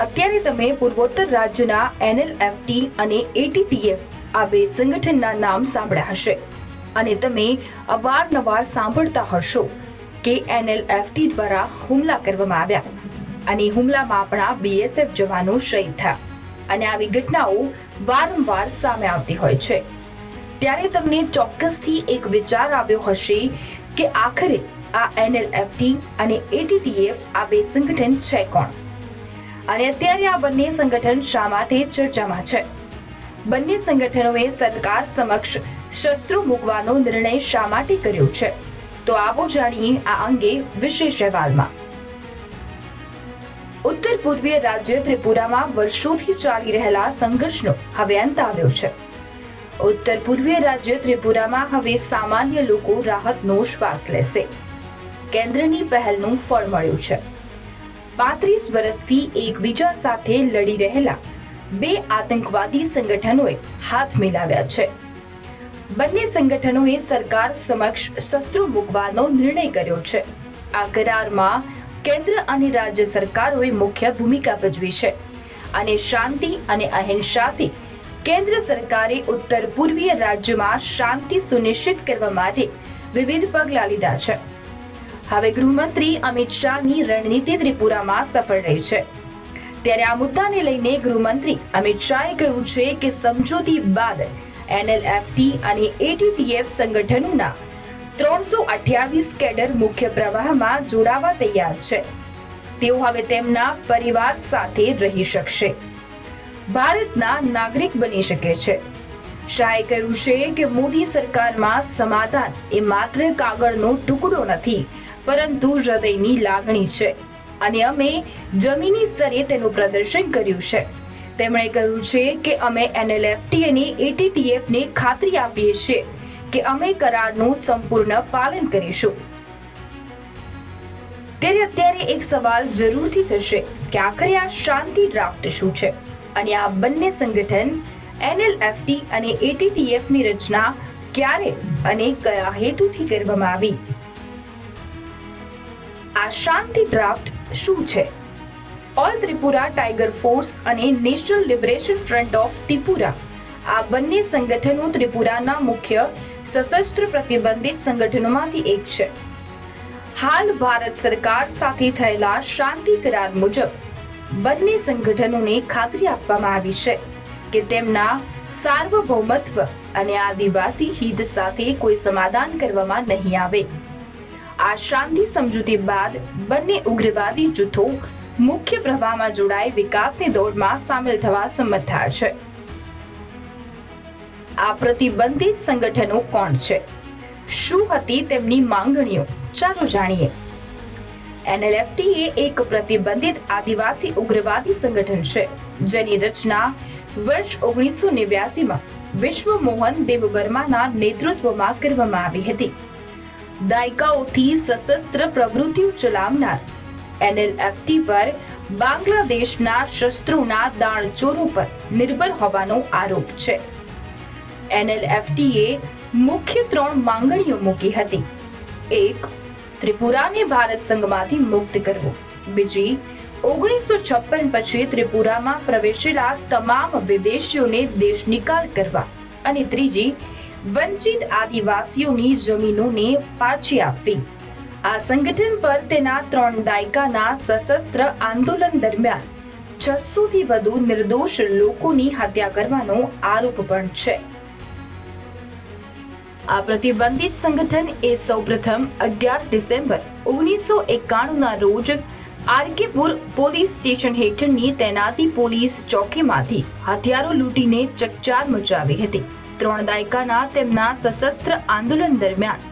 અત્યારે તમે પૂર્વોત્તર રાજ્યના એનએલએફટી અને એટીટીએફ આ બે સંગઠનના નામ સાંભળ્યા હશે. અને તમે અવારનવાર સાંભળતા હશો કે એનએલએફટી દ્વારા હુમલા કરવામાં આવ્યા. અને હુમલામાં આપણા બીએસએફ જવાનો શહીદ થયા. અને આવી ઘટનાઓ વારંવાર સામે આવતી હોય છે. ત્યારે તમને ચોક્કસથી એક વિચાર આવ્યો હશે કે આખરે આ એનએલએફટી અને એટીટીએફ આ બે સંગઠન છે કોણ? અને અત્યારે આ બંને સંગઠન શા માટે ચર્ચામાં છે? બંને સંગઠનોએ સરકાર સમક્ષ શસ્ત્રો મૂકવાનો નિર્ણય શા માટે કર્યો છે? તો આવો જાણીએ આ અંગે વિશેષ અહેવાલમાં. ઉત્તર પૂર્વીય રાજ્ય ત્રિપુરામાં વર્ષોથી ચાલી રહેલા સંઘર્ષનો હવે અંત આવ્યો છે. ઉત્તર પૂર્વીય રાજ્ય ત્રિપુરામાં હવે સામાન્ય લોકો રાહતનો શ્વાસ લેશે. કેન્દ્રની પહેલનું ફળ મળ્યું છે. પાંત્રીસ વર્ષથી એકબીજા સાથે લડી રહેલા બે આતંકવાદી સંગઠનોએ હાથ મિલાવ્યા છે. બંને સંગઠનોએ સરકાર સમક્ષ શસ્ત્રો મૂકવાનો નિર્ણય કર્યો છે. આ કરારમાં કેન્દ્ર અને રાજ્ય સરકારોએ મુખ્ય ભૂમિકા ભજવી છે અને શાંતિ અને અહિંસાથી કેન્દ્ર સરકારે ઉત્તર પૂર્વીય રાજ્યમાં શાંતિ સુનિશ્ચિત કરવા માટે વિવિધ પગલાં લીધા છે. હવે ગૃહમંત્રી અમિત શાહની રણનીતિ ત્રિપુરામાં સફળ રહી છે. ત્યારે આ મુદ્દાને લઈને ગૃહમંત્રી અમિત શાહે કહ્યું છે કે સમજૂતી બાદ એનએલએફટી અને એટીટીએફ સંગઠનોના ત્રણસો અઠ્યાવીસ કેડર મુખ્ય પ્રવાહમાં જોડાવા તૈયાર છે. તેઓ હવે તેમના પરિવાર સાથે રહી શકશે. ભારતના નાગરિક બની શકે છે. શાહે કહ્યું છે કે મોદી સરકારમાં સમાધાન એ માત્ર કાગળનો ટુકડો નથી પરંતુ હૃદયની લાગણી છે. અને અમે જમીની સ્તરે તેનું પ્રદર્શન કર્યું છે. તેમણે કહ્યું છે કે અમે એનએલએફટી અને એટીટીએફ ને ખાતરી આપીએ છીએ કે અમે કરારનું સંપૂર્ણ પાલન કરીશું. ત્યારે અત્યારે એક સવાલ જરૂરથી થશે કે આખરે આ શાંતિ ડ્રાફ્ટ શું છે? અને આ બંને સંગઠન એનએલએફટી અને એટીટીએફની રચના ક્યારે અને કયા હેતુથી કરવામાં આવી? આ શાંતિ ડ્રાફ્ટ શું છે? ઓલ ત્રિપુરા ટાઈગર ફોર્સ અને national liberation front of Tripura આ બંને સંગઠનો ત્રિપુરાના મુખ્ય, સશસ્ત્ર પ્રતિબંધિત સંગઠનોમાંથી એક છે. હાલ ભારત સરકાર સાથે થયેલા શાંતિ કરાર મુજબ બંને સંગઠનોને ખાતરી આપવામાં આવી છે કે તેમના સાર્વભૌમત્વ અને આદિવાસી હિત સાથે કોઈ સમાધાન કરવામાં નહીં આવે. આ શાંતિ સમજૂતી બાદ બંને ઉગ્રવાદી જૂથો મુખ્ય પ્રવાહમાં જોડાઈ વિકાસની દોડમાં સામેલ થવા સંમત થયા છે. આ પ્રતિબંધિત સંગઠનો કોણ છે? શું હતી તેમની માંગણીઓ? ચાલો જાણીએ. એનએલએફટી એ એક પ્રતિબંધિત આદિવાસી ઉગ્રવાદી સંગઠન છે, જેની રચના વર્ષ ઓગણીસો નેવ્યાસીમાં વિશ્વ મોહન દેવ વર્માના નેતૃત્વમાં કરવામાં આવી હતી. દાયકાઓથી સશસ્ત્ર પ્રવૃત્તિઓ ચલાવનાર. એનએલએફટી પર બાંગ્લાદેશના શસ્ત્રોના દાણચોરો પર નિર્ભર હોવાનો આરોપ છે. એનએલએફટીએ મુખ્ય ત્રણ માંગણીઓ મૂકી હતી. એક, ત્રિપુરાને ભારત સંઘમાંથી મુક્ત કરવો. બીજી, ઓગણીસો છપ્પન પછી ત્રિપુરામાં પ્રવેશેલા તમામ વિદેશીઓને દેશ નિકાલ કરવા. અને ત્રીજી વંચિત આદિવાસીઓની જમીનોને પાછી આપવી. આ સંગઠન પર તેના ત્રણ દાયકાના સશસ્ત્ર આંદોલન દરમિયાન છસો થી વધુ નિર્દોષ લોકોની હત્યા કરવાનો આરોપ પણ છે. આ પ્રતિબંધિત સંગઠન એ સૌપ્રથમ અગિયાર ડિસેમ્બર ઓગણીસો એકાણુંના રોજ આરકેપુર પોલીસ સ્ટેશન હેઠળની તૈનાતી પોલીસ ચોકીમાંથી હથિયારો લૂંટીને ચકચાર મચાવી હતી. ત્રણ દાયકાના તેમના સશસ્ત્ર આંદોલન દરમિયાન.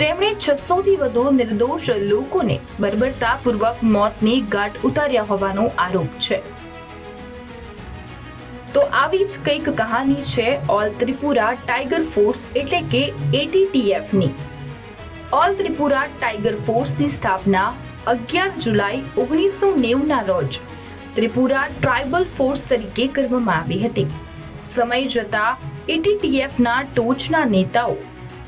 તેમણે છસો થી વધુ નિર્દોષ લોકોને બર્બરતાપૂર્વક મોતની ગાંઠ ઉતાર્યા હોવાનો આરોપ છે. તો આવી જ કંઈક કહાની છે ઓલ ત્રિપુરા ટાઈગર ફોર્સ એટલે કે એટીટીએફની. ઓલ ત્રિપુરા ટાઈગર ફોર્સની સ્થાપના અગિયાર જુલાઈ ઓગણીસો નેવુંના રોજ ત્રિપુરા ટ્રાઇબલ ફોર્સ તરીકે કરવામાં આવી હતી. સમય જતા એટીટીએફના ટોચના નેતાઓ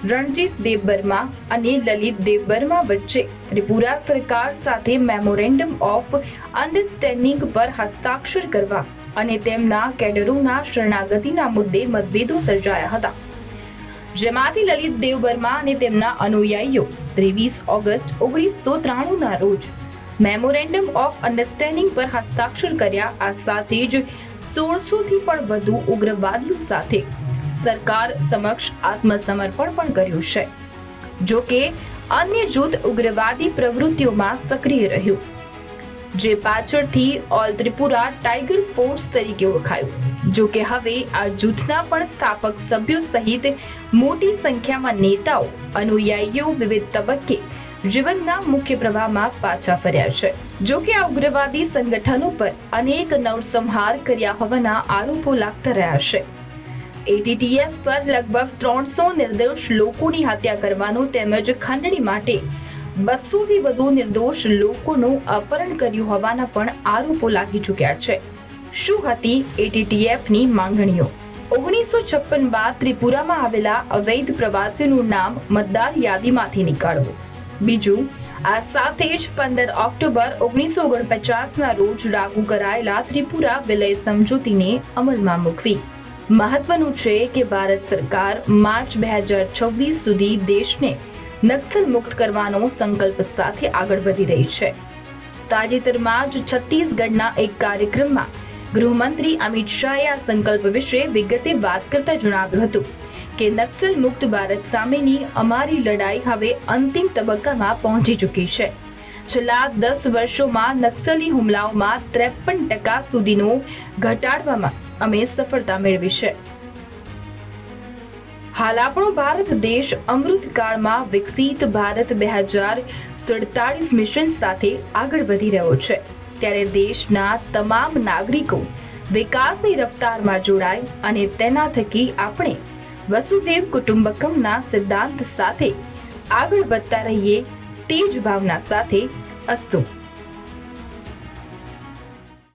રણજીત દેવબર્મા અને લલિત દેવબર્મા વચ્ચે ત્રિપુરા સરકાર સાથે મેમોરેન્ડમ ઓફ અન્ડરસ્ટેન્ડિંગ પર હસ્તાક્ષર કરવા અને તેમના કેડરોના શરણાગતિના મુદ્દે મતભેદો સર્જાયા હતા. જેમાંથી લલિત દેવબર્મા અને તેમના અનુયાયીઓ ત્રેવીસ ઓગસ્ટ ઓગણીસો ત્રાણુંના રોજ મેમોરેન્ડમ ઓફ અન્ડરસ્ટેન્ડિંગ પર હસ્તાક્ષર કર્યા. આ સાથે જ સોળસો થી પણ વધુ ઉગ્રવાદીઓ સાથે સરકાર સમક્ષ આત્મસમર્પણ પણ કર્યું છે. જો કે, અન્ય જૂથ ઉગ્રવાદી પ્રવૃત્તિઓમાં સક્રિય રહ્યું. જે પાછળથી ઓલ ત્રિપુરા ટાઈગર ફોર્સ તરીકે ઓળખાયું. જો કે હવે આ જૂથના પણ સ્થાપક સભ્યો સહિત મોટી સંખ્યામાં નેતાઓ, અનુયાયીઓ વિવિધ તબક્કે જીવનના મુખ્ય પ્રવાહમાં પાછા ફર્યા છે. જો કે આ ઉગ્રવાદી સંગઠનો પર અનેક નરસંહાર કર્યા હોવાના આરોપો લાગતા રહ્યા છે. એટીટીએફ પર લગભગ ત્રણસો નિર્દોષ લોકોની હત્યા કરવાનો તેમજ ખંડણી માટે બસોથી વધુ નિર્દોષ લોકોનું અપહરણ કર્યું હોવાના પણ આરોપો લાગી ચૂક્યા છે. શું હતી એટીટીએફની માંગણીઓ? ઓગણીસો છપ્પન બાદ ત્રિપુરામાં આવેલા અવૈધ પ્રવાસીઓનું નામ મતદાર યાદીમાંથી નીકાળવું. બીજું, આ સાથે જ પંદર ઓક્ટોબર ઓગણીસો ઓગણપચાસના રોજ લાગુ કરાયેલા ત્રિપુરા વિલય સમજૂતીને અમલમાં મૂકવી. મહત્વનું છે કે ભારત સરકાર માર્ચ બે હજાર છવ્વીસ સુધી દેશને નક્સલ મુક્ત કરવાનો સંકલ્પ સાથે આગળ વધી રહી છે. તાજેતરમાં જ છત્તીસગઢના એક કાર્યક્રમમાં ગૃહમંત્રી અમિત શાહે આ સંકલ્પ વિશે વિગતે વાત કરતા જણાવ્યું હતું. કે નક્સલ મુક્ત ભારત સામેની અમારી લડાઈ હવે અંતિમ તબક્કામાં પહોંચી ચૂકી છે. છેલ્લા દસ વર્ષોમાં નક્સલી હુમલાઓમાં ત્રેપન ટકા સુધીનો ઘટાડવામાં અમે સફળતા મેળવી છે. હાલ આપણો ભારત દેશ અમૃતકાળમાં વિકસિત ભારત બે હજાર સુડતાળીસ મિશન સાથે આગળ વધી રહ્યો છે. ત્યારે દેશના તમામ નાગરિકો વિકાસની રફતારમાં જોડાય અને તેના થકી આપણે વસુદેવ કુટુંબકમના સિદ્ધાંત સાથે આગળ વધતા રહીએ તે જ ભાવના સાથે અસ્તુ.